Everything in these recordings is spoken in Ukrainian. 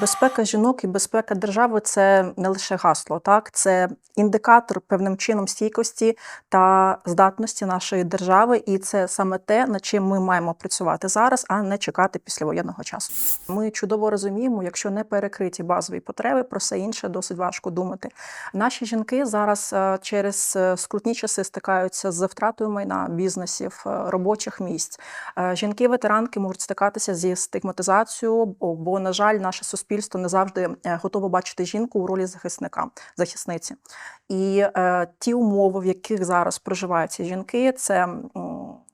Безпека жінок і безпека держави це не лише гасло, так це індикатор певним чином стійкості та здатності нашої держави, і це саме те, над чим ми маємо працювати зараз, а не чекати післявоєнного часу. Ми чудово розуміємо, якщо не перекриті базові потреби, про все інше досить важко думати. Наші жінки зараз е, через е, скрутні часи стикаються з втратою майна бізнесів, е, робочих місць. Жінки-ветеранки можуть стикатися зі стигматизацією, бо, на жаль, наше суспільство не завжди е, готово бачити жінку у ролі захисника, захисниці. І е, ті умови, в яких зараз проживають ці жінки, це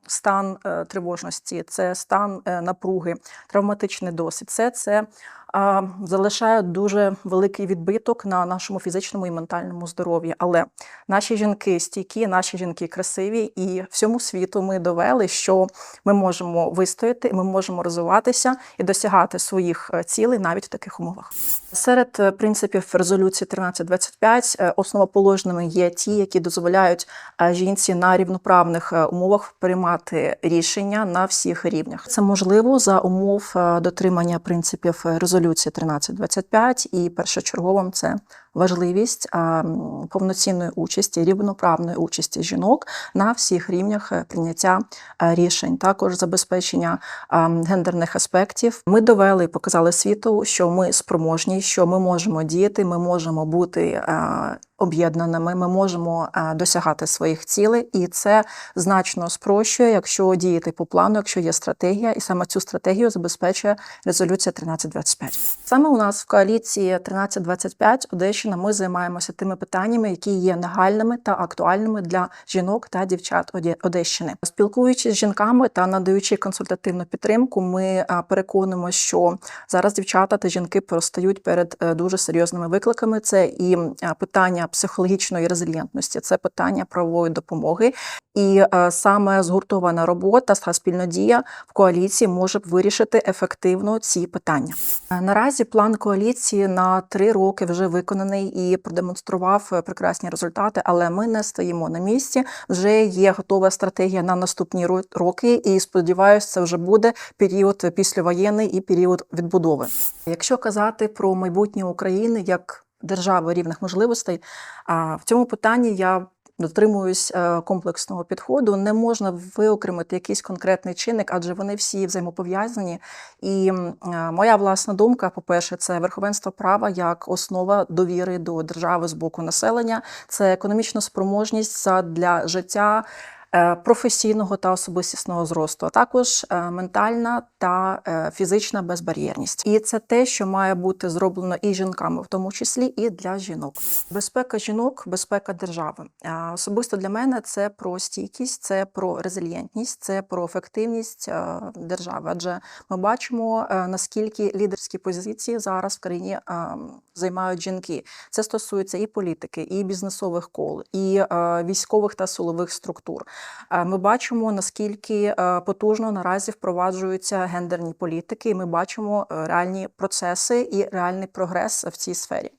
стан е, тривожності, це стан е, напруги, травматичний досвід. Це це залишає дуже великий відбиток на нашому фізичному і ментальному здоров'ї. Але наші жінки стійкі, наші жінки красиві, і всьому світу ми довели, що ми можемо вистояти, ми можемо розвиватися і досягати своїх е, цілей навіть в таких умовах. Серед е, принципів резолюції 1325 е, основоположними є ті, які дозволяють жінці на рівноправних умовах приймати рішення на всіх рівнях. Це можливо за умов дотримання принципів е, резолюції 1325 і першочерговим це важливість повноцінної участі, рівноправної участі жінок на всіх рівнях е, прийняття е, рішень, також забезпечення гендерних аспектів. Ми довели показали світу, що ми спроможні, що ми можемо діяти, ми можемо бути е, об'єднаними, ми можемо досягати своїх цілей, і це значно спрощує, якщо діяти по плану, якщо є стратегія, і саме цю стратегію забезпечує резолюція 1325. Саме у нас в коаліції 1325 Одещина ми займаємося тими питаннями, які є нагальними та актуальними для жінок та дівчат Одещини. Спілкуючись з жінками та надаючи консультативну підтримку, ми переконуємо, що зараз дівчата та жінки постають перед е, дуже серйозними викликами. Це і питання психологічної резилієнтності, це питання правової допомоги. І е, саме згуртована робота та спільна дія в коаліції може вирішити ефективно ці питання. Е, Наразі план коаліції на три роки вже виконаний і продемонстрував е, прекрасні результати, але ми не стоїмо на місці. Вже є готова стратегія на наступні ро- роки, і сподіваюся, це вже буде період післявоєнний і період відбудови. Якщо казати про майбутнє України як держави рівних можливостей, в цьому питанні я дотримуюсь е, комплексного підходу. Не можна виокремити якийсь конкретний чинник, адже вони всі взаємопов'язані. І е, моя власна думка, по-перше, це верховенство права як основа довіри до держави з боку населення, це економічна спроможність для життя. Е, Професійного та особистісного зросту, а також е, ментальна та е, фізична безбар'єрність, і це те, що має бути зроблено і жінками, в тому числі і для жінок. Безпека жінок, безпека держави. Особисто для мене це про стійкість, це про резильєнтність, це про ефективність держави. Адже ми бачимо, наскільки лідерські позиції зараз в країні займають жінки. Це стосується і політики, і бізнесових кол, і військових та силових структур. Е, Ми бачимо, наскільки е, потужно наразі впроваджуються гендерні політики, і ми бачимо е, реальні процеси і реальний прогрес в цій сфері.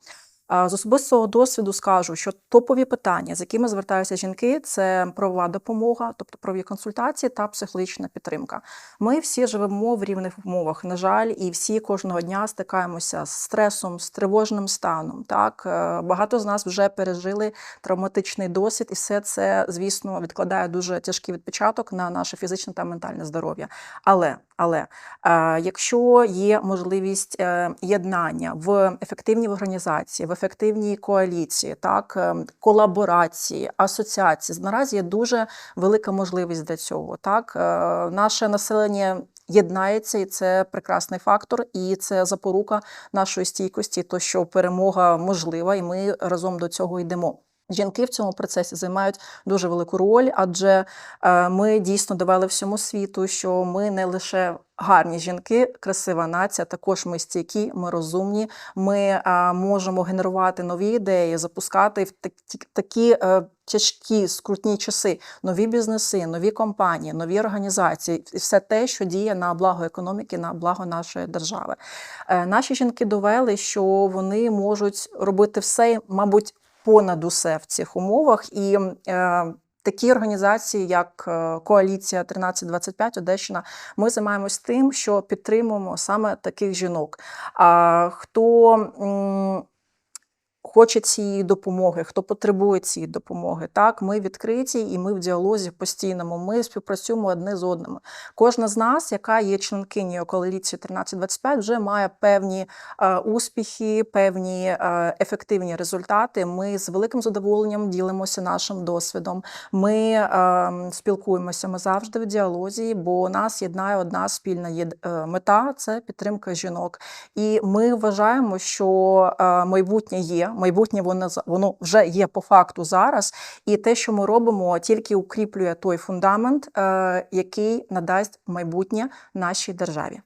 З особистого досвіду скажу, що топові питання, з якими звертаються жінки, це правова допомога, тобто правові консультації та психологічна підтримка. Ми всі живемо в рівних умовах, на жаль, і всі кожного дня стикаємося з стресом, з тривожним станом. Так Е, багато з нас вже пережили травматичний досвід, і все це, звісно, відкладає дуже тяжкий відпечаток на наше фізичне та ментальне здоров'я. Але але е, якщо є можливість е, єднання в ефективній організації, в ефективній коаліції, так е, колаборації, асоціації, наразі є дуже велика можливість для цього. Так, Е, наше населення. Єднається, і це прекрасний фактор, і це запорука нашої стійкості, то що перемога можлива, і ми разом до цього йдемо. Жінки в цьому процесі займають дуже велику роль, адже е, ми дійсно довели всьому світу, що ми не лише гарні жінки, красива нація, також ми стійкі, ми розумні. Ми е, можемо генерувати нові ідеї, запускати в такі, е, тяжкі скрутні часи нові бізнеси, нові компанії, нові організації, і все те, що діє на благо економіки, на благо нашої держави. Наші жінки довели, що вони можуть робити все, мабуть понад усе в цих умовах. І е, такі організації, як е, Коаліція 1325 Одещина, ми займаємось тим, що підтримуємо саме таких жінок. А хто хоче цієї допомоги, хто потребує цієї допомоги. Так, ми відкриті і ми в діалозі постійному. Ми співпрацюємо одне з одним. Кожна з нас, яка є членкинею коаліції 1325, вже має певні е, успіхи, певні е, ефективні результати. Ми з великим задоволенням ділимося нашим досвідом. Ми е, спілкуємося. Ми завжди в діалозі, бо нас єднає одна спільна єд- е, мета це підтримка жінок. І ми вважаємо, що е, майбутнє є. Майбутнє воно воно вже є по факту зараз. І те, що ми робимо, тільки укріплює той фундамент, е, який надасть майбутнє нашій державі.